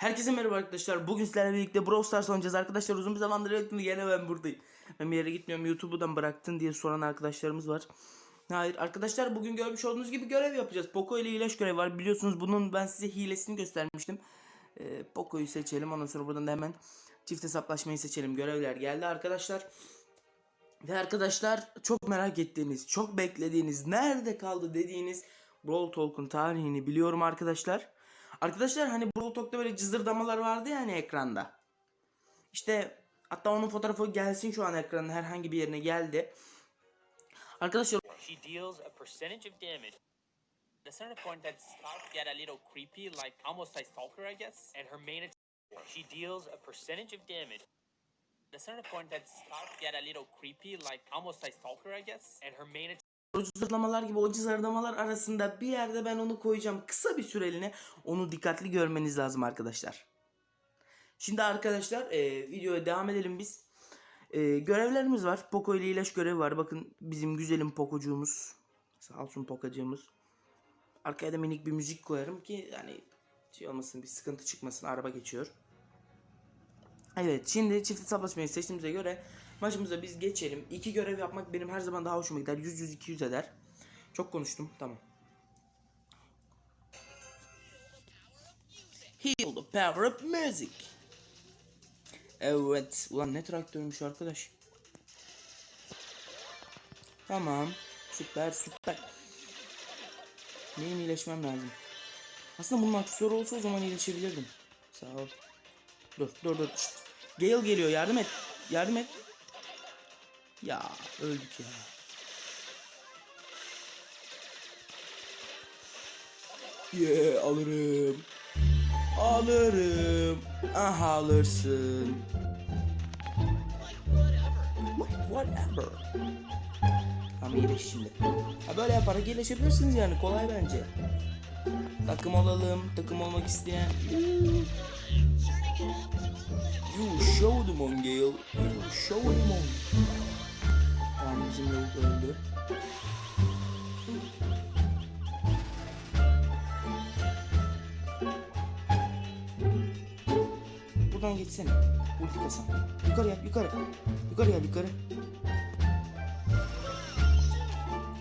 Herkese merhaba arkadaşlar. Bugün sizlerle birlikte Brawl Stars oynayacağız arkadaşlar. Uzun bir zamandır yoktu. Yine ben buradayım. Ben bir yere gitmiyorum. YouTube'dan bıraktın diye soran arkadaşlarımız var. Hayır arkadaşlar bugün görmüş olduğunuz gibi görev yapacağız. Poco ile ilaç görevi var. Biliyorsunuz bunun ben size hilesini göstermiştim. Ee, Poco'yu seçelim. Ondan sonra buradan da hemen çift hesaplaşmayı seçelim. Görevler geldi arkadaşlar. Ve arkadaşlar çok merak ettiğiniz, çok beklediğiniz, nerede kaldı dediğiniz Brawl Talk'un tarihini biliyorum arkadaşlar. Arkadaşlar hani Brawl Talk'ta böyle cızırdamalar vardı ya hani ekranda. İşte hatta onun fotoğrafı gelsin şu an ekranın herhangi bir yerine geldi. Arkadaşlar She deals a percentage of damage. The center point that starts get a little creepy, like almost like Stalker, I guess. And her main she deals a percentage of damage. The center point that starts get a little creepy, like almost like Stalker, I guess. And her main o cızırdamalar gibi o cızırdamalar arasında bir yerde ben onu koyacağım. Kısa bir süreliğine onu dikkatli görmeniz lazım arkadaşlar. Şimdi arkadaşlar e, videoya devam edelim biz. E, görevlerimiz var. Poco ile ilaç görevi var. Bakın bizim güzelim Pococuğumuz. Sağ olsun Pokacığımız. Arkaya da minik bir müzik koyarım ki yani şey olmasın bir sıkıntı çıkmasın. Araba geçiyor. Evet şimdi çift hesaplaşmayı seçtiğimize göre maçımıza biz geçelim. İki görev yapmak benim her zaman daha hoşuma gider. 100-100-200 eder. Çok konuştum. Tamam. Heal the power of music. Evet. Ulan ne traktörmüş arkadaş. Tamam. Süper süper. Benim iyileşmem lazım. Aslında bunun aksesuarı olsa o zaman iyileşebilirdim. Sağ ol. Dur dur dur. Şşt. Gale geliyor yardım et. Yardım et. Ya öldük ya. Yeah alırım. Alırım. Aha alırsın. Whatever. Tamam iyileş şimdi. Ha böyle yaparak iyileşebilirsiniz yani kolay bence. Takım olalım. Takım olmak isteyen. You show them on. You show them on. Bizim lavuk öldü. Buradan geçsene. Ulti kasan. Yukarı yap yukarı. Yukarı yap yukarı.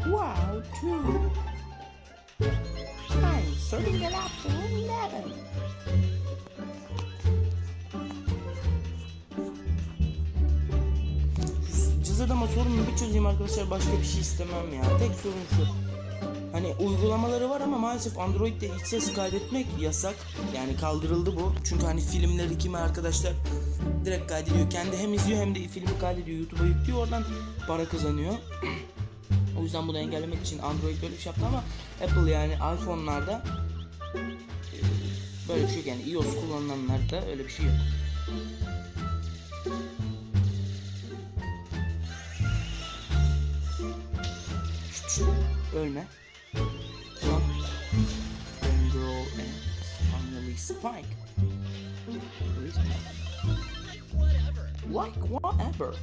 Wow, two. I'm serving it up to eleven. Cızırdama sorununu bir çözeyim arkadaşlar başka bir şey istemem ya. Tek sorun şu. Hani uygulamaları var ama maalesef Android'de iç ses kaydetmek yasak. Yani kaldırıldı bu. Çünkü hani filmleri kimi arkadaşlar direkt kaydediyor. Kendi hem izliyor hem de filmi kaydediyor. YouTube'a yüklüyor oradan para kazanıyor. o yüzden bunu engellemek için Android böyle bir şey yaptı ama Apple yani iPhone'larda e, böyle bir şey yok. Yani iOS kullananlarda öyle bir şey yok. Ölme. Tamam. Fangirl and finally Spike. Like whatever.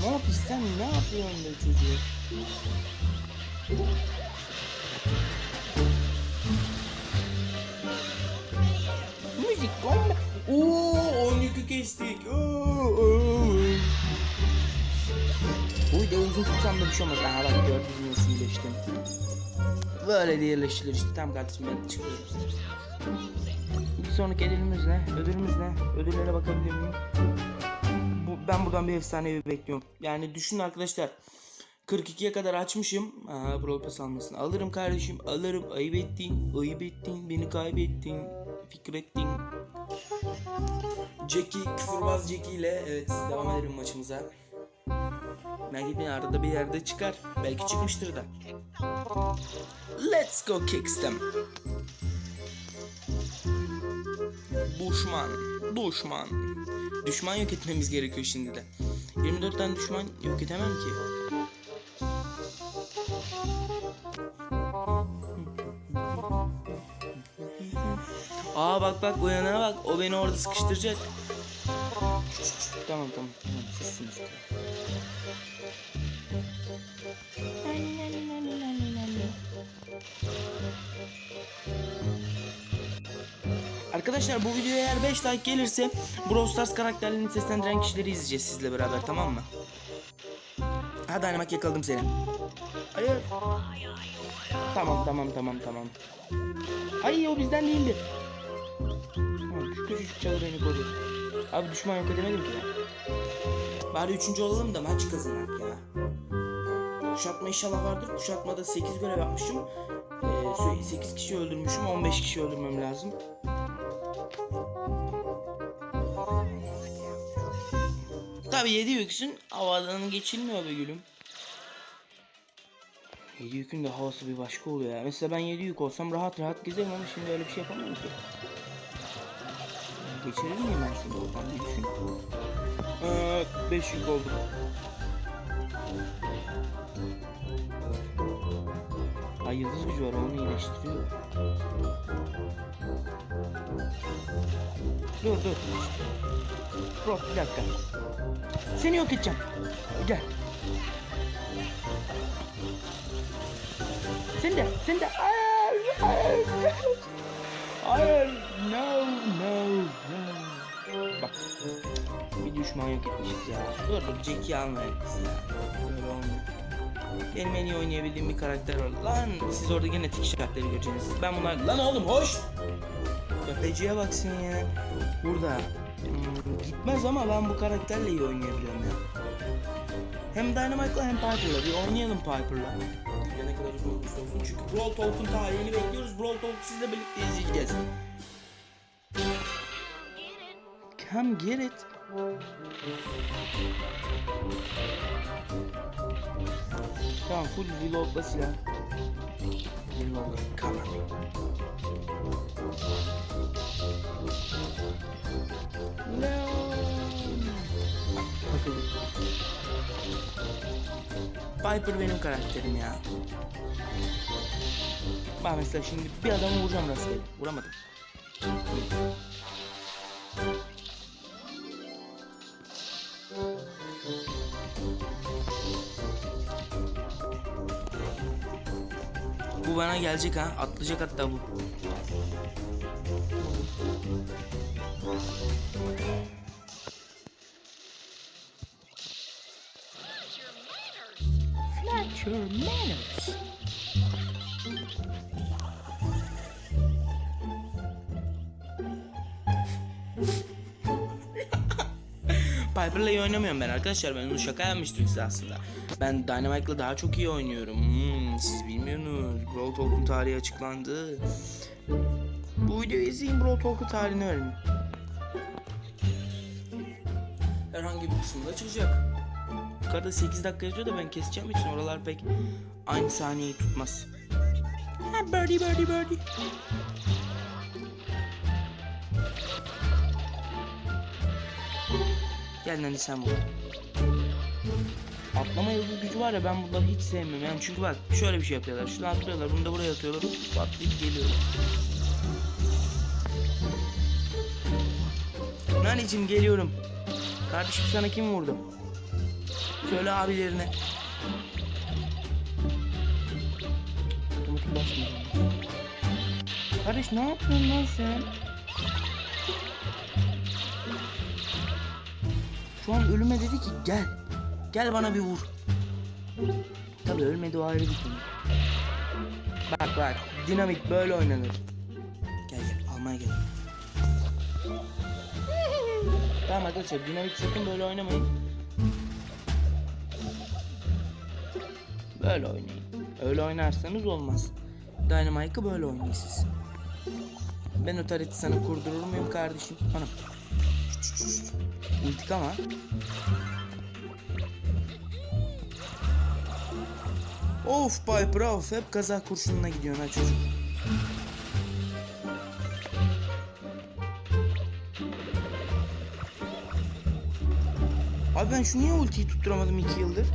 Ne yapıyorsun be çocuğu? Oo, 12 kestik. Oo, oo. Bu video uzun tutsam da bir şey olmaz. Aha bak gördünüz mü iyileştim. Böyle de iyileştiler işte. Tamam kardeşim ben çıkıyorum. Bir sonraki ödülümüz ne? Ödülümüz ne? Ödüllere bakabilir miyim? Bu, ben buradan bir efsanevi bekliyorum. Yani düşünün arkadaşlar. 42'ye kadar açmışım. Aa, Brawl Pass almasını. Alırım kardeşim. Alırım. Ayıp ettin. Ayıp ettin. Beni kaybettin. Fikrettin. Jackie, küfürbaz Jackie ile evet devam edelim maçımıza. Merak etmeyin arada bir yerde çıkar. Belki çıkmıştır da. Let's go kicks them. Düşman. Düşman. Düşman yok etmemiz gerekiyor şimdi de. 24 tane düşman yok edemem ki. Aa bak bak o yana bak. O beni orada sıkıştıracak. Tamam tamam. tamam. Sussun işte. Arkadaşlar bu videoya eğer 5 like gelirse Brawl Stars karakterlerini seslendiren kişileri izleyeceğiz sizle beraber tamam mı? Ha Dynamak yakaladım seni. Hayır. Tamam tamam tamam tamam. Ay o bizden değildi. Küçücük çalı beni koruyor. Abi düşman yok edemedim ki ben. Bari üçüncü olalım da maç kazanak ya. Kuşatma inşallah vardır. Kuşatmada 8 görev yapmışım. Ee, 8 kişi öldürmüşüm. 15 kişi öldürmem lazım. Tabi 7 yüksün havadan geçilmiyor be gülüm. 7 yükün de havası bir başka oluyor ya. Mesela ben 7 yük olsam rahat rahat gezerim ama şimdi öyle bir şey yapamam ki. Geçirir miyim ben şimdi oradan bir düşün. Ee, 5 yük oldu. Ay yıldız gücü var onu iyileştiriyor. Dur dur. Bro bir dakika. Seni yok edeceğim. Gel. Sen de, sen de. Hayır, hayır. Hayır, no, düşman yok etmişiz ya. Dur Jack'i almayalım biz ya. Böyle olmuyor. Benim en iyi oynayabildiğim bir karakter var. Lan siz orada gene tik işaretleri göreceksiniz. Ben bunlar... Lan oğlum hoş! Köpeciye baksın ya. Burada. Hmm, gitmez ama ben bu karakterle iyi oynayabiliyorum ya. Hem Dynamite'la hem Piper'la. Bir oynayalım Piper'la. Ya ne kadar uzun olursa olsun. Çünkü Brawl Talk'un tarihini bekliyoruz. Brawl Talk sizle birlikte izleyeceğiz. Come get it. Tamam full reloadla silah. Reloadla me. Takıldı. Piper benim karakterim ya. Bak mesela şimdi bir adamı vuracağım rastgele. Vuramadım. Bu bana gelecek ha. Atlayacak hatta bu. Fletcher Manners. Piper'la iyi oynamıyorum ben arkadaşlar. Ben onu şaka yapmıştım size aslında. Ben Dynamite'la daha çok iyi oynuyorum. Hmm, siz bilmiyorsunuz. Brawl Talk'un tarihi açıklandı. Bu videoyu izleyin Brawl Talk'un tarihini öğrenin. Herhangi bir kısımda çıkacak. Yukarıda 8 dakika yazıyor da ben keseceğim için oralar pek aynı saniyeyi tutmaz. Ha birdie birdie birdie. Gel Nani sen vur. Atlama yıldız gücü var ya ben bunları hiç sevmiyorum yani çünkü bak şöyle bir şey yapıyorlar şunu atlıyorlar bunu da buraya atıyorlar hop atlayıp geliyorlar. Nanicim geliyorum. Kardeşim sana kim vurdu? Söyle abilerine. Kardeş ne yapıyorsun lan sen? Şu an ölüme dedi ki gel. Gel bana bir vur. Tabi ölmedi o ayrı bir konu. Bak bak dinamit böyle oynanır. Gel gel almaya gel. tamam arkadaşlar dinamit sakın böyle oynamayın. Böyle oynayın. Öyle oynarsanız olmaz. Dynamite'ı böyle oynayın siz. Ben o tareti sana kurdurur muyum kardeşim? Hanım. İntikam ha. Of Piper of hep kaza kurşununa gidiyorsun ha çocuk. Abi ben şu niye ultiyi tutturamadım iki yıldır?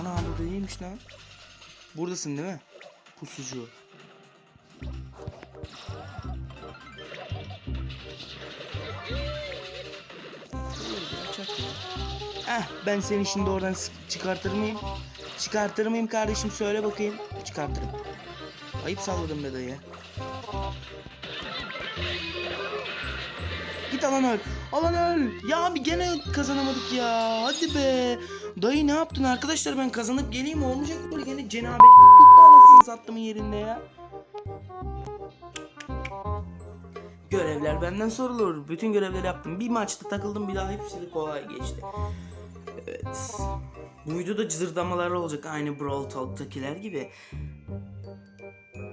Ana burada değilmiş lan. Buradasın değil mi? Pusucu. Eh ben seni şimdi oradan çıkartır mıyım? Çıkartır mıyım kardeşim söyle bakayım. Çıkartırım. Ayıp salladım be dayı. Git alan öl. Alan öl. Ya abi gene kazanamadık ya. Hadi be. Dayı ne yaptın arkadaşlar ben kazanıp geleyim olmayacak böyle gene cenabetlik tuttu anasını sattımın yerinde ya. Görevler benden sorulur. Bütün görevleri yaptım. Bir maçta takıldım bir daha hepsi kolay geçti. Evet. Bu videoda cızırdamalar olacak aynı Brawl Talk'takiler gibi.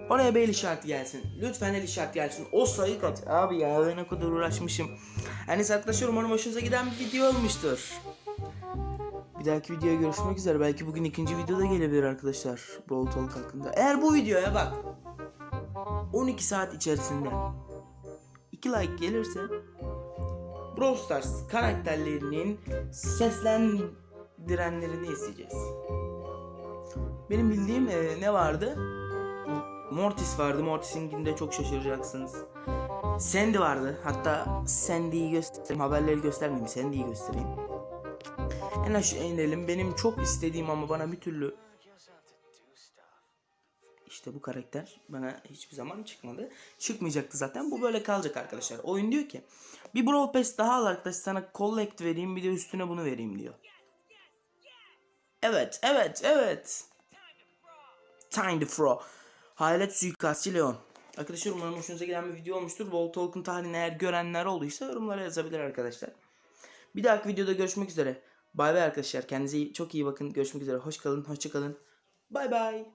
Oraya bir el işareti gelsin. Lütfen el işareti gelsin. O sayı kaç? Abi ya o kadar uğraşmışım. Yani arkadaşlar umarım hoşunuza giden bir video olmuştur. Bir dahaki videoya görüşmek üzere. Belki bugün ikinci video da gelebilir arkadaşlar. Brawl Talk hakkında. Eğer bu videoya bak 12 saat içerisinde 2 like gelirse Brawl Stars karakterlerinin seslendirenlerini izleyeceğiz. Benim bildiğim e, ne vardı? Mortis vardı. Mortis'in de çok şaşıracaksınız. Sandy vardı. Hatta Sandy'yi göstereyim. Haberleri göstermeyeyim. Sandy'yi göstereyim. En aşağı inelim. Benim çok istediğim ama bana bir türlü işte bu karakter bana hiçbir zaman çıkmadı. Çıkmayacaktı zaten. Bu böyle kalacak arkadaşlar. Oyun diyor ki bir Brawl Pass daha al arkadaş sana collect vereyim bir de üstüne bunu vereyim diyor. Evet, evet, evet. Time to Fro. Hayalet suikastçı Leon. Arkadaşlar umarım hoşunuza giden bir video olmuştur. Wall Talk'un tarihini eğer görenler olduysa yorumlara yazabilir arkadaşlar. Bir dahaki videoda görüşmek üzere. Bay bay arkadaşlar. Kendinize çok iyi bakın. Görüşmek üzere. Hoş kalın. Hoşça kalın. Bay bay.